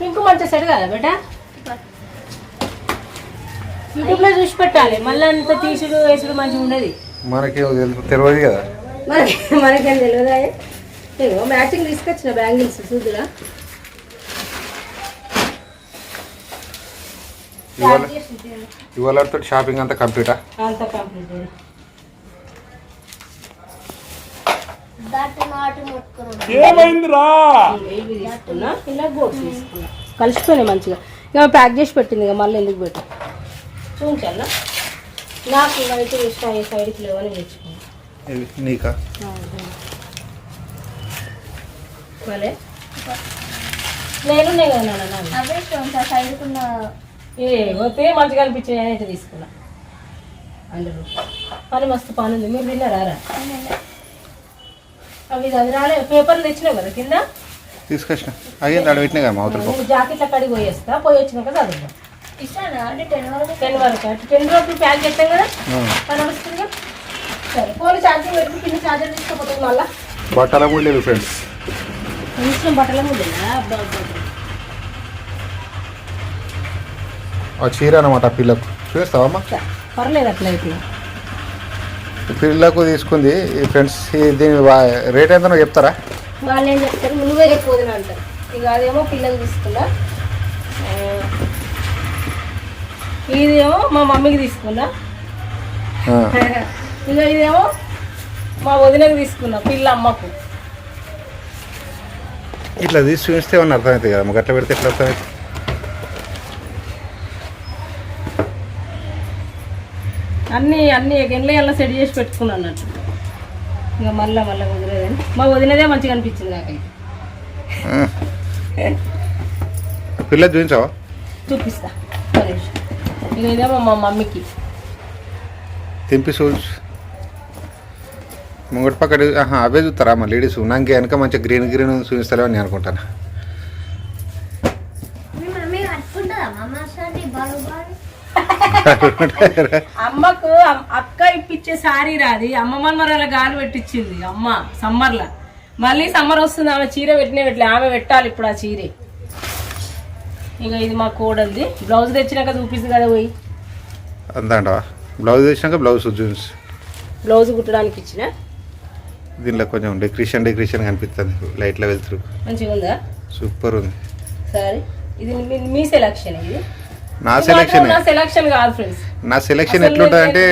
Pink మంచిగా set కదా బేట? యూట్యూబ్లో చూసి పెట్టాలి. మళ్ళీ అంత తీసుడు వేసుడు మంచిగా ఉండదు. మనకి తెలియదు కదా. మనకి మనకేం తెలియదా ఏమో మ్యాచింగ్ తీసుకొచ్చిన బ్యాంగిల్స్ చూద్దురా. ఇవాళ ఇవాళ షాపింగ్ అంతా కంప్లీటా అంత కంప్లీట్ ఇలా తీసుకున్నా. కలిసిపోయినాయి మంచిగా. ఇక ప్యాక్ చేసి పెట్టింది ఇక మళ్ళీ ఎందుకు పెట్టా? చూపించాలా నాకు ఇవైతే ఇష్టం ఈ సైడ్కి లేవని తెచ్చుకున్నా. ఇవి నీకా? భలే నేను నేను కదా నాన్న నాన్న. అవే స్టోన్స్ ఆ సైడ్కున్న ఏ పోతే మంచిగా అనిపించింది అని అయితే తీసుకున్నా. అందరూ పని మస్తు పని ఉంది మీరు తిన్నారా? రా? అవి అది రాలే పేపర్లు తెచ్చినావు కదా కింద? తీసుకొచ్చిన. అయ్యింది ఆడ పెట్టినా కదా అవతల జాకెట్ల కడిగి పోయేస్తా పోయి వచ్చినాక చదువుతాం ఇస్తానా? అంటే టెన్ వరకు? టెన్ వరకు అటు టెన్ వరకు ప్యాక్ చేస్తాం కదా? ఆ. పని వస్తుందిగా సరే ఫోన్ ఛార్జింగ్ పెట్టి కింద ఛార్జర్ తీసుకోపోతుంది మళ్ళా? బట్టల లేదు ఫ్రెండ్స్. కొంచెం బట్టల ఆ చీర అనమాట పిల్లకు. చూస్తావమ్మా పర్లేదు అట్లయితే పిల్లకు తీసుకుంది. ఈ ఫ్రెండ్స్ ఈ దీని రేట్ ఎంతనో చెప్తారా? వాళ్ళు ఏం చెప్తారు నువ్వే చెప్పోదని అంటారు. ఇక అదేమో పిల్లలు తీసుకున్నా. ఇదేమో మా మమ్మీకి తీసుకున్నా. ఇక ఇదేమో మా వదినకి తీసుకున్నా పిల్ల అమ్మకు. ఇట్లా తీసి ఏమన్నా అర్థమవుతుంది కదా? మాకు అట్లా పెడితే ఎట్లా అర్థమవుతుంది అన్నీ అన్నీ ఎండ్ల ఎలా సెట్ చేసి పెట్టుకున్నాను అన్నట్టు. ఇక మళ్ళా మళ్ళీ వదిలేదని మా వదినదే మంచిగా అనిపించింది నాకైతే. పిల్ల చూపించావా? చూపిస్తా. ఇక ఇదేమో మా మమ్మీకి. తెంపి చూసి ముంగటి పక్కన ఆహా, అవే చూస్తారా? మా లేడీస్. నాకు వెనక మంచిగా గ్రీన్ గ్రీన్ చూపిస్తారో అని అనుకుంటాను. అమ్మకు అమ్- అక్క ఇప్పించే సారీ రాది అమ్మ మన్మరాల గాలి పెట్టించింది అమ్మ సమ్మర్లా. మళ్ళీ సమ్మర్ వస్తుంది ఆమె చీర పెట్టినే పెట్టలే. ఆమె పెట్టాలి ఇప్పుడు ఆ చీరే. ఇక ఇది మా కోడల్ది. బ్లౌజ్ తెచ్చినాక చూపిస్తుంది కదా పోయి. అంతా బ్లౌజ్ వేసినాక బ్లౌజ్ చూసి బ్లౌజ్ కుట్టడానికి ఇచ్చిన? దీనిలో కొంచెం డెకరేషన్ డెకరేషన్ కనిపిస్తుంది. లైట్లో వెళ్తురు మంచిగా ఉందా సూపర్ ఉంది. సరే. ఇది మీ సెలక్షన్ ఇది? నా సెలక్షన్ నా సెలక్షన్ కాదు ఫ్రెండ్స్ నా సెలక్షన్ ఎట్లుంటుంది అంటే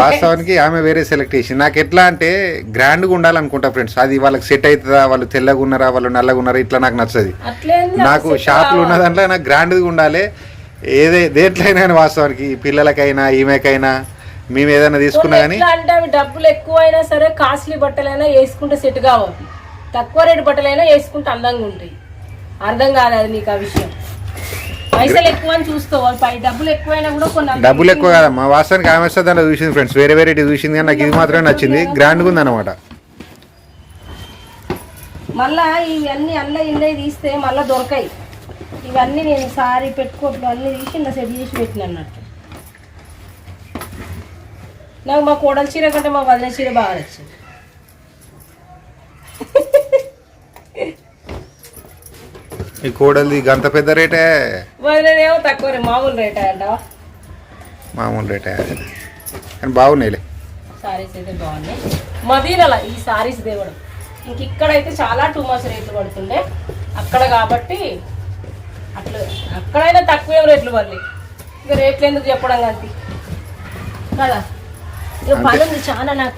వాస్తవానికి ఆమె వేరే సెలెక్ట్ చేసి నాకు ఎట్లా అంటే గ్రాండ్గా ఉండాలనుకుంటా ఫ్రెండ్స్ అది వాళ్ళకి సెట్ అవుతుందా వాళ్ళు తెల్లగా ఉన్నారా వాళ్ళు నల్లగా ఉన్నారా ఇట్లా నాకు నచ్చదు. నాకు షాపులు ఉన్న దాంట్లో నాకు గ్రాండ్గా ఉండాలి. ఏదే దేంట్లైనా వాస్తవానికి పిల్లలకైనా ఈమెకైనా మేము ఏదైనా తీసుకున్నా కానీ అంటే అవి డబ్బులు ఎక్కువ అయినా సరే కాస్ట్లీ బట్టలైనా వేసుకుంటే సెట్ కావాలి తక్కువ రేటు బట్టలైనా వేసుకుంటే అందంగా ఉంటాయి. అర్థం కాదు అది నీకు ఆ విషయం. పైసలు ఎక్కువ అని చూస్తావు పై డబ్బులు ఎక్కువైనా కూడా కొన్ని డబ్బులు ఎక్కువ కాదమ్మా. వాస్తవానికి ఆమె దాంట్లో చూసింది ఫ్రెండ్స్ వేరే వేరే చూసింది కానీ నాకు ఇది మాత్రమే నచ్చింది. గ్రాండ్గా ఉంది అనమాట మళ్ళా ఇవన్నీ అల్ల ఇల్లే తీస్తే మళ్ళీ దొరకాయి. ఇవన్నీ నేను సారీ పెట్టుకోట్లు అన్నీ తీసి ఇలా సెట్ చేసి పెట్టిన అన్నట్టు. నాకు మా కోడల చీర కంటే మా వదిన చీర బాగా నచ్చింది. ఈ కోడలిది గంత పెద్ద రేటే? వదిలేదేమో తక్కువ రే మామూలు రేట్ అంటావా మామూలు రేటే. కానీ బాగున్నాయిలే. సారీస్ అయితే బాగున్నాయి. మదీనల ఈ సారీస్ దేవడం. ఇంక ఇక్కడైతే చాలా టూ మచ్ రేట్లు పడుతుండే. అక్కడ కాబట్టి అట్లా అక్కడైనా తక్కువ రేట్లు పడలే. ఇక రేట్లు ఎందుకు చెప్పడం కదా.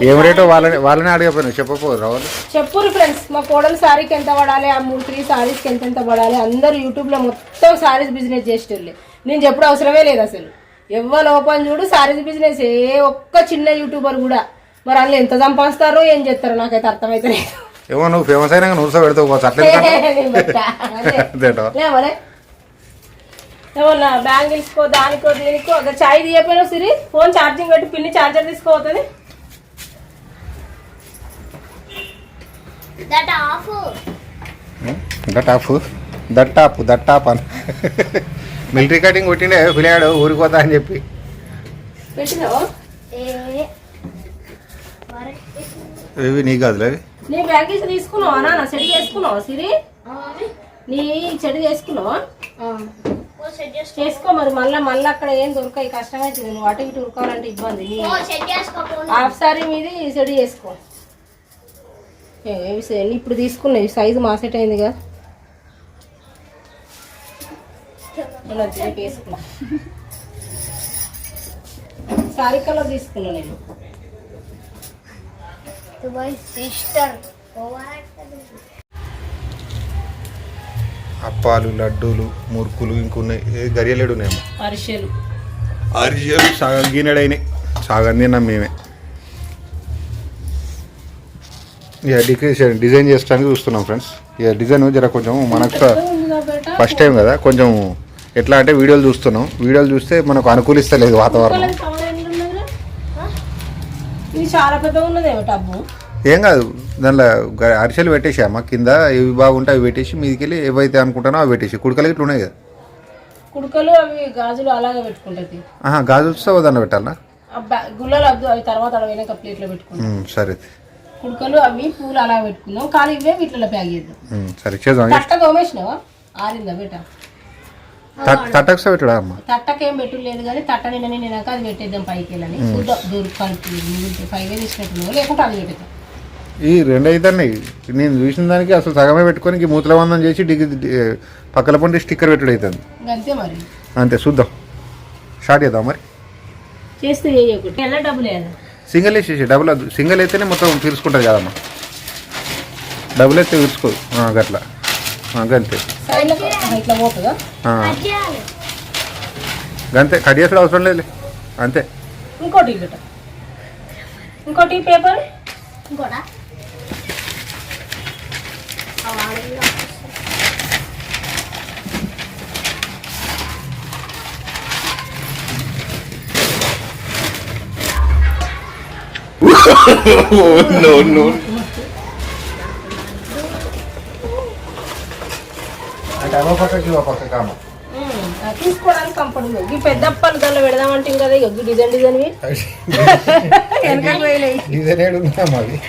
ఏం రేటో వాళ్ళని వాళ్ళని అడగపోయినా చెప్పపోరు రావాలి చెప్పురు ఫ్రెండ్స్ మా కోడలు సారీకి ఎంత పడాలి ఆ మూడు త్రీ సారీస్కి ఎంత ఎంత పడాలి అందరు యూట్యూబ్లో మొత్తం సారీస్ బిజినెస్ చేసేటోళ్ళే. నేను చెప్పుడు అవసరమే లేదు అసలు. ఎవరు ఓపెన్ చూడు సారీస్ బిజినెస్ ఏ ఒక్క చిన్న యూట్యూబర్ కూడా. మరి అందులో ఎంత సంపాదిస్తారో ఏం చేస్తారో నాకైతే అర్థమైతే లేదు ఏమో నువ్వు ఫేమస్ అయినా నువ్వు పెడతావు అట్లా నేను పెట్టా. అదే. అంతేటో లేవరే ఏమన్నా బ్యాంగిల్స్ కో దానికో దీనికో ఒక చాయ్ తీయపోయినా సిరి? ఫోన్ ఛార్జింగ్ పెట్టి పిన్ని charger తీసుకోపోతుంది. That off. That off? That top that top అని. మిలిటరీ కటింగ్ కొట్టిండే పిల్లాడు ఊరికి పోతా అని చెప్పి. పెట్టినావు? ఏ మరి? ఇవి నీ కాదులే నీ బ్యాంగిల్స్ తీసుకున్నావా నాన్న? సెట్ చేసుకున్నావా సిరి? నీ చెడు చేసుకున్నావా? చేసుకో. మరి మళ్ళీ మళ్ళీ అక్కడ ఏం దొరకాయి కష్టమవుతుంది నువ్వు అటు ఇటు ఉరకాలంటే ఇబ్బంది హాఫ్ సారీ మీది సెట్ చేసుకో. ఇప్పుడు తీసుకున్నాయి సైజు మా సెట్ అయింది కదా. వేసుకున్నా. సారీ కలర్ తీసుకున్నా నేను. సిస్టర్. అప్పాలు లడ్డూలు మురుకులు ఇంకున్నాయి. గరియలేడు ఉన్నాయి అరిసెలు అరిసెలు సగం గిన్నెడైనాయి సగం తిన్నాం మేమే. ఇక డిక్రేషన్ డిజైన్ చేయడానికి చూస్తున్నాం ఫ్రెండ్స్. ఇక డిజైన్ జర కొంచెం మనకు ఫస్ట్ టైం కదా కొంచెం ఎట్లా అంటే వీడియోలు చూస్తున్నాం. వీడియోలు చూస్తే మనకు అనుకూలిస్తలేదు వాతావరణం. చాలా ఉన్నదేమో ఏం కాదు దానిలో అరిసెలు పెట్టేసామా కింద ఇవి బాగుంటే అవి పెట్టేసి మీదికి వెళ్ళి ఏవైతే అనుకుంటానో అవి పెట్టేసి కుడకలు ఇట్లా ఉన్నాయి కదా? కుడుకలు అవి గాజులు అలాగే పెట్టుకుంటుంది. ఆహా గాజులతో దాన్ని పెట్టాలా గుల్లలు వద్దు అవి తర్వాత అలా వెనక ప్లేట్లో పెట్టుకుంటాం. సరే. కుడుకలు అవి పూలు అలా పెట్టుకుందాం. కానీ ఇవే వీటిలో ప్యాక్ చేద్దాం. సరే చేద్దాం. తట్ట తోమేసినావా? ఆరిందా బేట? తట్టక్సా పెట్టడా అమ్మ? తట్టకేం పెట్టు లేదు కానీ తట్ట నిన్న నిన్నాక అది పెట్టేద్దాం పైకి వెళ్ళని చూద్దాం దూరం ఇచ్చినట్టు లేకుంటే అది పెట్టేద్దాం. ఈ రెండు అవుతున్నాయి నేను చూసిన దానికి అసలు సగమే పెట్టుకొని ఈ మూతల వందం చేసి డిగ్రీ పక్కల పండి స్టిక్కర్ పెట్టుడు అవుతుంది అంతే మరి. అంతే చూద్దాం. స్టార్ట్ చేద్దాం మరి. చేస్తే సింగిల్ వేసేసి డబుల్ సింగిల్ అయితేనే మొత్తం తీర్చుకుంటుంది కదమ్మా. డబుల్ అయితే తీర్చుకోదు గట్ల. గంతే. గంతే కట్ చేసుడు అవసరం లేదు అంతే. ఇంకోటి ఇంకోటి పేపర్? ఇంకోటా? ఆ వాడల్లో అంటే అవ పక్కకి ఇవ పక్క కామ తీసుకోవడానికి కంఫర్ట్ ఈ పెద్ద అప్పాలు దానిలో పెడదామంటే కదా ఇక డిజైన్ డిజైన్ వేయటం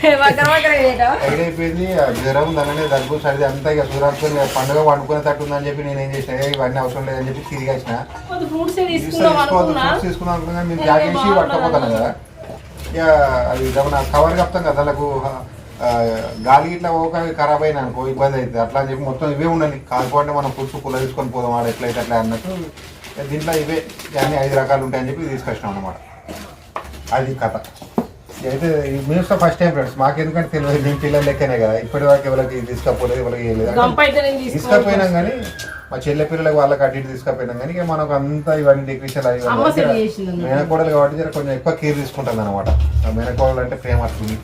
అయిపోయింది ఆ జ్వరం దానినే దగ్గు సరిది అంతా ఇక సూరాత్కొని పండుగ వండుకునే తట్టు ఉందని చెప్పి నేను ఏం చేసిన ఏ ఇవన్నీ అవసరం లేదని చెప్పి తిరిగి వచ్చిన. కొద్ది ఫ్రూట్స్ తీసుకుందాం అనుకున్నా. జాగ్ చేసి పట్టుకోపోతాను కదా. ఇక అది కవర్ కప్తాం కదా దానికి గాలి ఇట్లా ఒక ఖరాబ్ అయినా అనుకో ఇబ్బంది అవుతుంది అట్లా అని చెప్పి మొత్తం ఇవే ఉండాలి. కాకపోతే మనం పులుసు పుల్ల తీసుకొని పోదాం ఆడ ఎట్లయితే అట్లా అన్నట్టు. దీంట్లో ఇవే ఇవన్నీ ఐదు రకాలు ఉంటాయని చెప్పి తీసుకొచ్చినాం అనమాట అది కథ. అయితే మేము ఫస్ట్ టైం ఫ్రెండ్స్ మాకెందుకంటే తెలియదు మేము పిల్లలు లెక్కనే కదా. ఇప్పటి వరకు ఎవరికి తీసుకపోలేదు ఎవరికి నేను తీసుకపోయినాం కానీ మా చెల్లె పిల్లలకు వాళ్ళకి అటు ఇటు తీసుకపోయినాం కానీ ఇక మనకు అంతా ఇవన్నీ డెకరేషన్ అవి. మేనకోడలు కాబట్టి జర కొంచెం ఎక్కువ కేర్ తీసుకుంటుంది అనమాట మేనకోడలు అంటే ప్రేమ వస్తుంది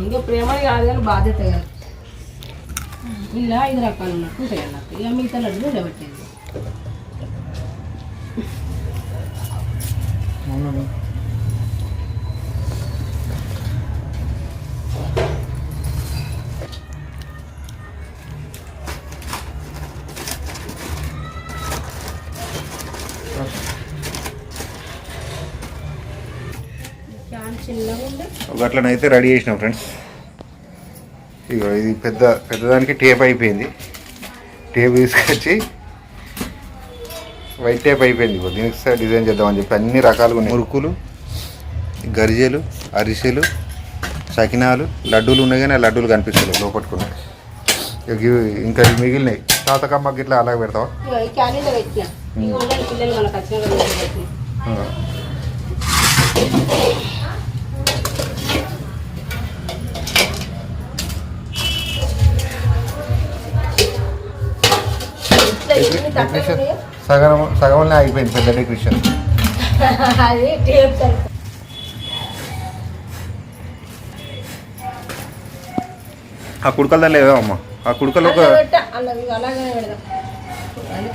ఇంకా ప్రేమని కాదు కానీ బాధ్యత కాదు ఇలా ఐదు రకాలు ఉన్నట్టు ఉంటాయి అన్నట్టు ఇక మిగతా లడ్డు నిలబెట్టేది అట్లనైతే రెడీ చేసినాం ఫ్రెండ్స్. ఇక ఇది పెద్ద పెద్దదానికి టేప్ అయిపోయింది. టేప్ తీసుకొచ్చి వైట్ టేప్ అయిపోయింది ఇప్పుడు దీనికి డిజైన్ చేద్దామని చెప్పి అన్ని రకాలుగా ఉన్నాయి. మురుకులు గరిజెలు అరిసెలు సకినాలు లడ్డూలు ఉన్నాయి కానీ ఆ లడ్డూలు కనిపిస్తలేవు లోపట్టుకున్నాయి ఇక మిగిలినాయి. తాతకమ్మ గిట్లా అలాగే పెడతావా? డెకరేషన్ సగం సగంలో ఆగిపోయింది పెద్ద డెకరేషన్. ఆ కుడుకలు దానిలో ఏదో అమ్మ? ఆ కుడుకలు ఒక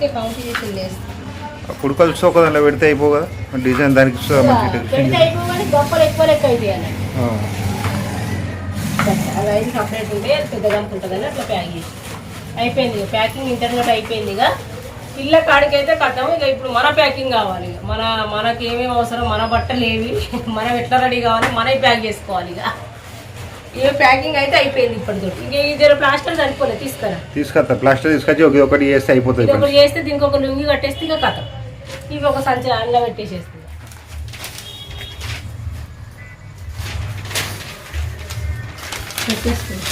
కౌంట్ చేసి కుడుకలు ఒక దానిలో పెడితే అయిపో కదా? డిజైన్ దానికి అయిపోయింది ఇక ప్యాకింగ్ ఇంటర్నెట్ అయిపోయింది ఇక పిల్ల కాడికైతే కట్టాము. ఇక ఇప్పుడు మన ప్యాకింగ్ కావాలి. ఇక మన మనకి ఏమేమి అవసరం మన బట్టలు ఏవి మనం ఎట్లా రెడీ కావాలి మనవి ప్యాక్ చేసుకోవాలి ఇక. ఏ ప్యాకింగ్ అయితే అయిపోయింది ఇప్పటితో ఇంక ఈ జర ప్లాస్టర్ సరిపోలేదు తీసుకురా. తీసుకొస్తా ప్లాస్టర్ తీసుకొచ్చి ఒక ఒకటి చేస్తే అయిపోతుంది ఇది ఒకటి చేస్తే దీనికి ఒక లుంగి కట్టేస్తే ఇక కథ ఇవి ఒక సంచి అందులో పెట్టేసేస్తుంది పెట్టేస్తుంది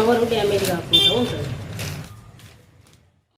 కవర్ డ్యామేజ్ కాకుండా ఉంటుంది